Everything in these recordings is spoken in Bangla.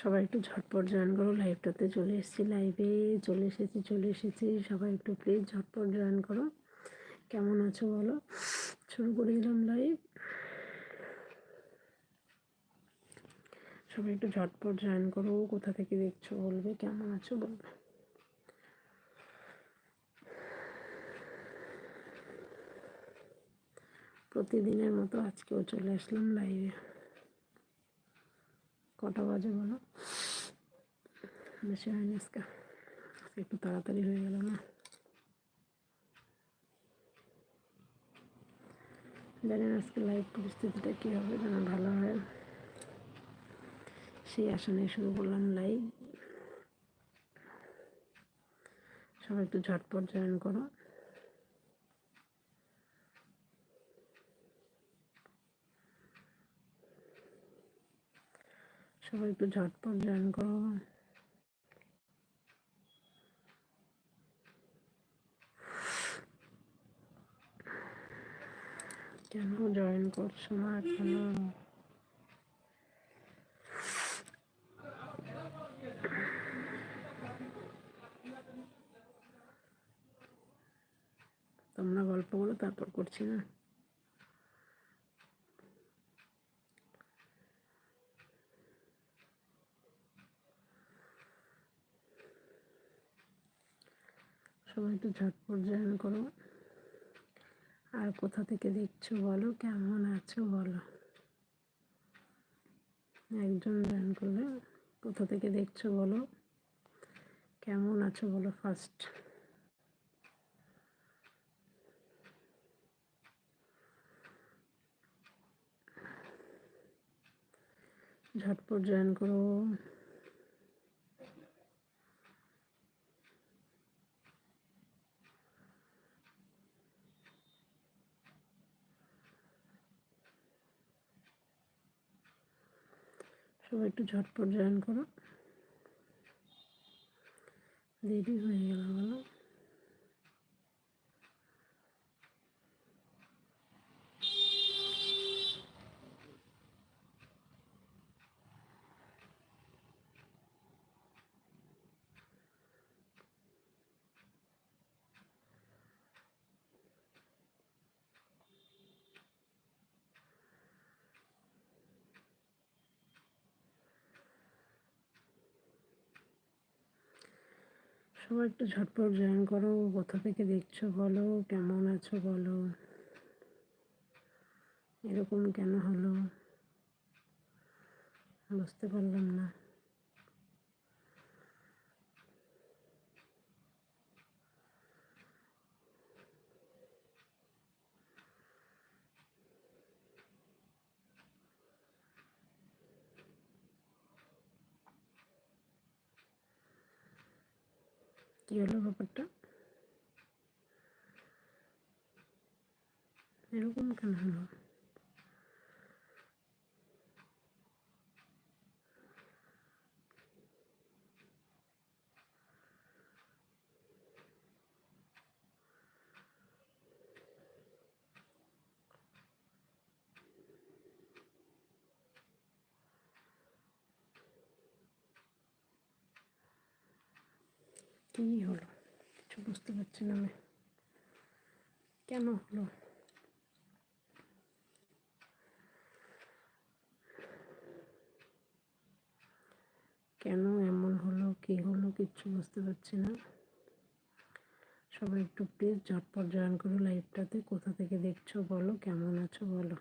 সবাই একটু ঝটপট জয়েন করো লাইভটাতে চলে এসেছি লাইভে চলে এসেছি চলে এসেছি। সবাই একটু প্লিজ ঝটপট জয়েন করো। কেমন আছো বলো? শুরু করে দিলাম লাইভ সবাই একটু ঝটপট জয়েন করো, কোথা থেকে দেখছ বলবে, কেমন আছো বলবে। প্রতিদিনের মতো আজকেও চলে আসলাম লাইভে কটা বাজে বলো? বেশি হয়নি আজকে। একটু তাড়াতাড়ি হয়ে গেল না। জানেন আজকে লাইভ পরিস্থিতিটা কী হবে, যেন ভালো হয়। সেই আসনে শুরু করলাম লাইভ সবাই একটু ঝটপট জয়েন করো। সবাই একটু ঝটপট জয়েন করো কেন জয়েন করছ না এখনও? তোমরা গল্প বলো তারপর করছি না? সবাই একটু ঝটপট জয়েন করো। আর কোথা থেকে দেখছ বলো, কেমন আছো বলো। একজন জয়েন করলে কোথা থেকে দেখছ বলো, কেমন আছো বলো ফার্স্ট ঝটপট জয়েন করো। সবাই একটু ঝটপট জয়েন করো। দেরি হয়ে গেল বলো সবাই একটু ঝটপট জয়েন করো। কোথা থেকে দেখছ বলো, কেমন আছো বলো। এরকম কেন হলো? বুঝতে পারলাম না। কী হলো ব্যাপারটা এরকম কেন হলো কী হলো? কিছু বুঝতে পারছি না আমি। কেন হলো? কেন এমন হলো? কি হলো? কিচ্ছু বুঝতে পারছি না। সবাই একটু প্লিজ ঝটপট জয়েন করো লাইভটাতে কোথা থেকে দেখছ বলো? কেমন আছো বলো?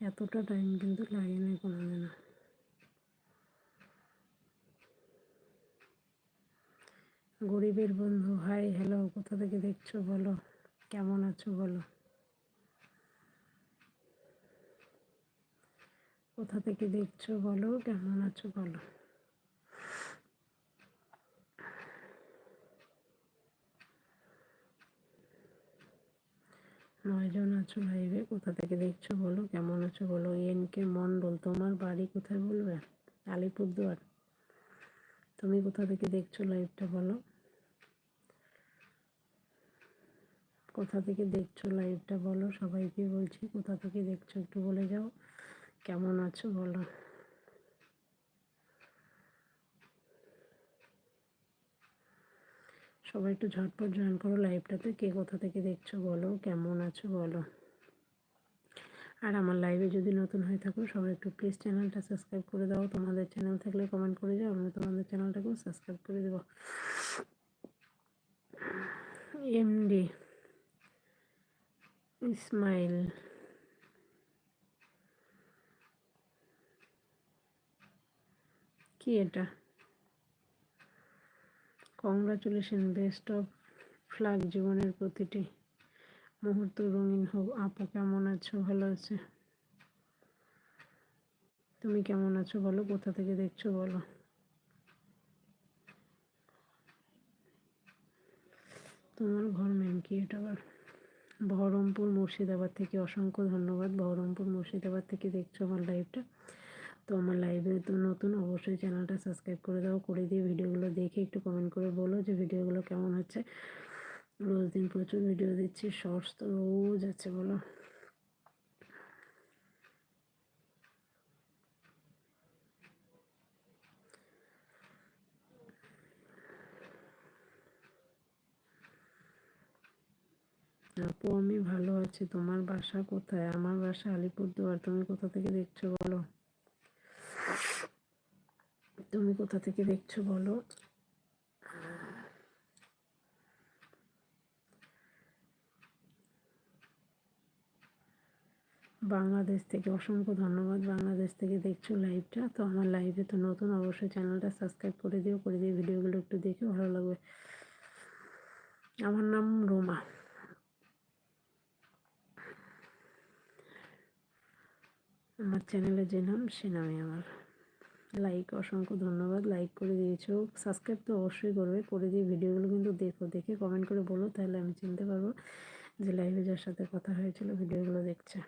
এতটা টাইম কিন্তু লাগে না কোনো দিনও গরিবের বন্ধু, হাই, হ্যালো, কোথা থেকে দেখছ? বলো, কেমন আছো? বলো। কোথা থেকে দেখছ? বলো, কেমন আছো? বলো। নয়জন আছো লাইভে, কোথা থেকে দেখছ? বলো, কেমন আছো? বলো। এন কে মন্ডল তোমার বাড়ি কোথায় বলবে? আলিপুরদুয়ার। তুমি কোথা থেকে দেখছ লাইভটা? বলো। কোথা থেকে দেখছ লাইভটা বলো, সবাইকে বলছি কোথা থেকে দেখছ একটু বলে যাও, কেমন আছো বলো। সবাই একটু ঝটপট জয়েন করো লাইভটাতে কে কোথা থেকে দেখছ বলো, কেমন আছো বলো। আর আমার লাইভে যদি নতুন হয়ে থাকো, সবাই একটু প্লিজ চ্যানেলটা সাবস্ক্রাইব করে দাও। তোমাদের চ্যানেল থাকলে কমেন্ট করে যাও, আমি তোমাদের চ্যানেলটাকেও সাবস্ক্রাইব করে দেবো। এমডি ইসমাইল কি এটা? কংগ্রাচুলেশন বেস্ট অফ ফ্লাগ জীবনের প্রতিটি মুহূর্ত রঙিন হোক। আপু, কেমন আছো? ভালো আছে? তুমি কেমন আছো বলো? কোথা থেকে দেখছ বলো? তোমার ঘর মেন কি? এটা আবার বহরমপুর মুর্শিদাবাদ থেকে অসংখ্য ধন্যবাদ। বহরমপুর মুর্শিদাবাদ থেকে দেখছ আমার লাইভটা তো আমার লাইভে তো নতুন অবশ্যই চ্যানেলটা সাবস্ক্রাইব করে দাও, করে দিয়ে ভিডিওগুলো দেখে একটু কমেন্ট করে বলো যে ভিডিওগুলো কেমন হচ্ছে। রোজ দিন প্রচুর ভিডিও দিচ্ছি শর্টস তো রোজ আছে বলো। আপু, আমি ভালো আছি। তোমার বাসা কোথায়? আমার বাসা আলিপুরদুয়ার। তুমি কোথা থেকে দেখছ বলো? তুমি কোথা থেকে দেখছ বলো? বাংলাদেশ থেকে অসংখ্য ধন্যবাদ। বাংলাদেশ থেকে দেখছ লাইভটা তো আমার লাইভে তো নতুন অবশ্যই চ্যানেলটা সাবস্ক্রাইব করে দিও, করে দিয়ে ভিডিওগুলো একটু দেখে ভালো লাগবে। আমার নাম রোমা। আমার চ্যানেলে যে নাম, সে নামে আমার লাইক অসংখ্য ধন্যবাদ। লাইক করে দিয়েছ। সাবস্ক্রাইব তো অবশ্যই করবে। করে দিয়ে ভিডিওগুলো কিন্তু দেখো। দেখে কমেন্ট করে বলো, তাহলে আমি চিনতে পারব যে লাইভে যার সাথে কথা হয়েছিল, ভিডিওগুলো দেখছে।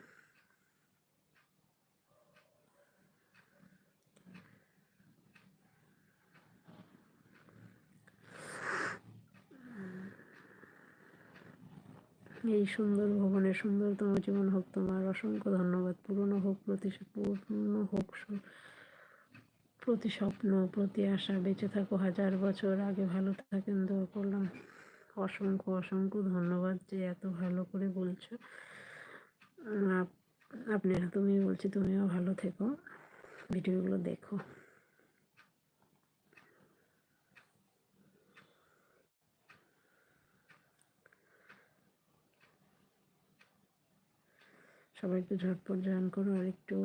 এই সুন্দর ভবনে সুন্দরতম জীবন হোক তোমার, অসংখ্য ধন্যবাদ। পুরনো হোক প্রতি পূর্ণ হোক প্রতি স্বপ্ন, প্রতি আশা, বেঁচে থাকো হাজার বছর, আগে ভালো থাকেন, দোয়া করলাম। অসংখ্য অসংখ্য ধন্যবাদ যে এত ভালো করে বলছো। আপনি তুমি বলছি, তুমিও ভালো থেকো। ভিডিওগুলো দেখো। সবাই একটু ঝটপট জয়েন করো আর একটু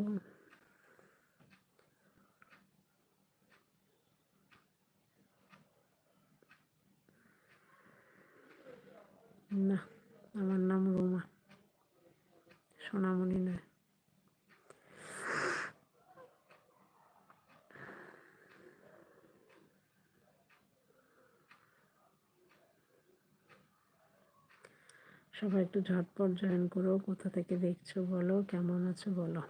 না আমার নাম রোমা সোনামণি নয় সবাই একটু ঝটপট জয়েন করো। কোথা থেকে দেখছ বলো? কেমন আছো বলো?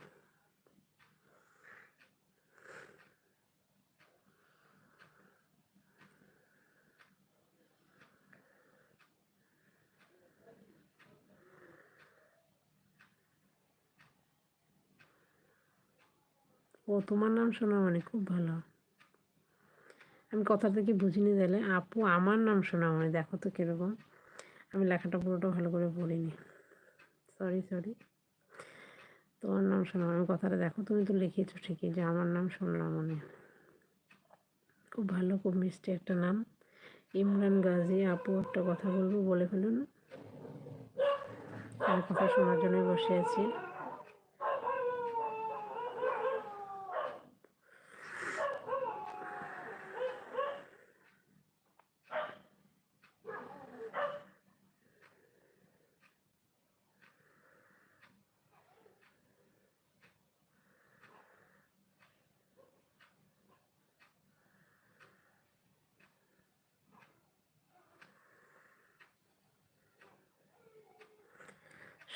ও, তোমার নাম শোনা মানে খুব ভালো। আমি কথা থেকে বুঝিনি দিলে আপু, আমার নাম শোনা মানে দেখো তো কীরকম। আমি লেখাটা পুরোটা ভালো করে পড়িনি। সরি সরি তোমার নাম শুনলাম আমি কথাটা দেখো। তুমি তো লিখেছো ঠিকই যে আমার নাম শুনলাম মনে খুব ভালো, খুব মিষ্টি একটা নাম। ইমরান গাজী, আপু একটা কথা বলব, বলে ফেলুন। আমি কথা শোনার জন্যই বসে আছি।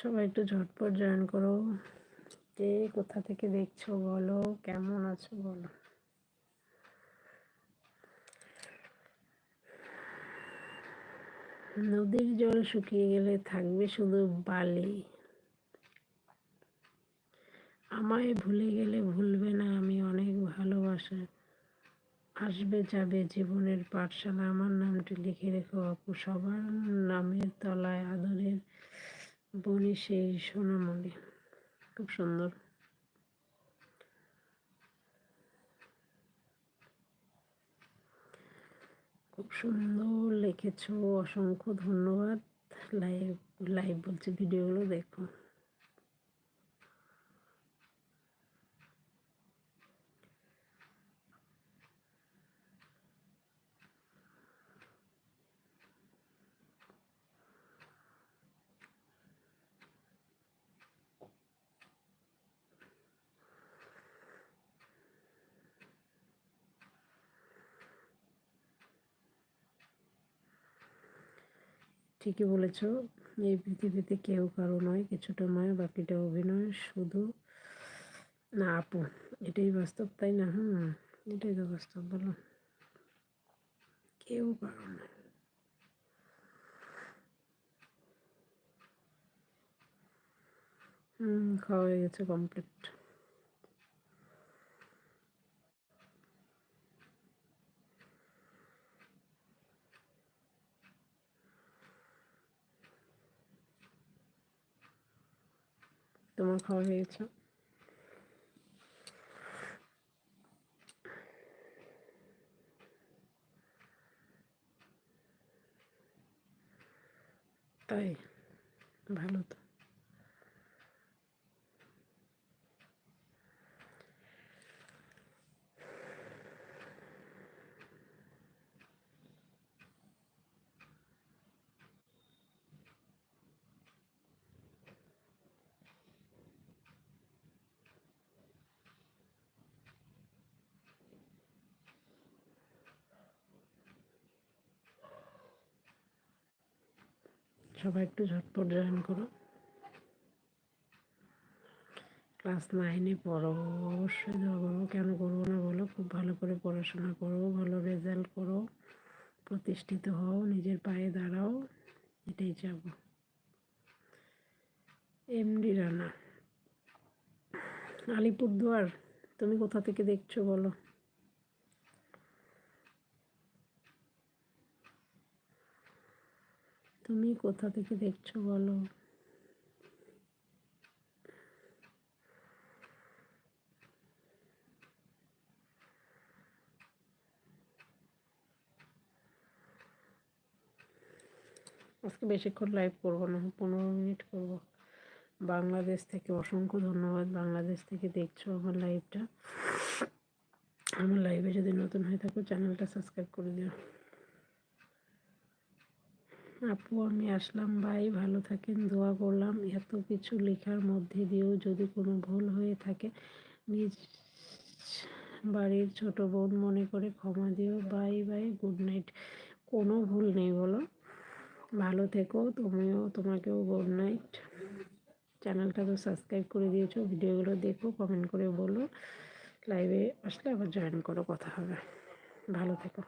সবাই একটু ঝটপট জয়েন করো। কে কোথা থেকে দেখছ বলো, কেমন আছো বলো। নদীর জল শুকিয়ে গেলে থাকবে শুধু বালি। আমায় ভুলে গেলে ভুলবে না, আমি অনেক ভালোবাসা। আসবে যাবে জীবনের পাঠশালা। আমার নামটি লিখে রেখো আপু সবার নামের তলায় আদরের বনি সেই সোনামণি। খুব সুন্দর। খুব সুন্দর লিখেছো, অসংখ্য ধন্যবাদ। লাইভ লাইভ বলছে ভিডিওগুলো দেখো। ঠিকই বলেছ, এই পৃথিবীতে কেউ কারও নয়, কিছুটা নয়, বাকিটা অভিনয় শুধু না, আপু, এটাই বাস্তব, তাই না? হুম, এটাই তো বাস্তব, বলো। কেউ কারও নয়। হুম, খাওয়া হয়ে গেছে কমপ্লিট তোমার খাওয়া হয়ে গেছে তাই ভালো তো সবাই একটু ঝটপট জয়েন করো। ক্লাস নাইনে পড়ো, অবশ্যই করব কেন করব না বলো? খুব ভালো করে পড়াশোনা করো, ভালো রেজাল্ট করো, প্রতিষ্ঠিত হও, নিজের পায়ে দাঁড়াও, এটাই চাব। এমডি রানা, আলিপুরদুয়ার, তুমি কোথা থেকে দেখছ বলো? তুমি কোথা থেকে দেখছ বলো? আজকে বেশিক্ষণ লাইভ করব না, পনেরো মিনিট করব। বাংলাদেশ থেকে অসংখ্য ধন্যবাদ, বাংলাদেশ থেকে দেখছ আমার লাইভটা আমার লাইভে যদি নতুন হয়ে থাকো চ্যানেলটা সাবস্ক্রাইব করে দিও। আপু, আমি আসলাম। ভাই, ভালো থাকেন, দোয়া করলাম। এত কিছু লেখার মধ্যে দিয়েও যদি কোনো ভুল হয়ে থাকে, নিজ বাড়ির ছোট বোন মনে করে ক্ষমা দিও। বাই বাই গুড নাইট কোনো ভুল নেই, বলো। ভালো থেকো, তুমিও, তোমাকেও গুড নাইট চ্যানেলটা তো সাবস্ক্রাইব করে দিয়েছ, ভিডিওগুলো দেখো কমেন্ট করে বলো। লাইভে আসলে আবার জয়েন করো, কথা হবে। ভালো থেকো।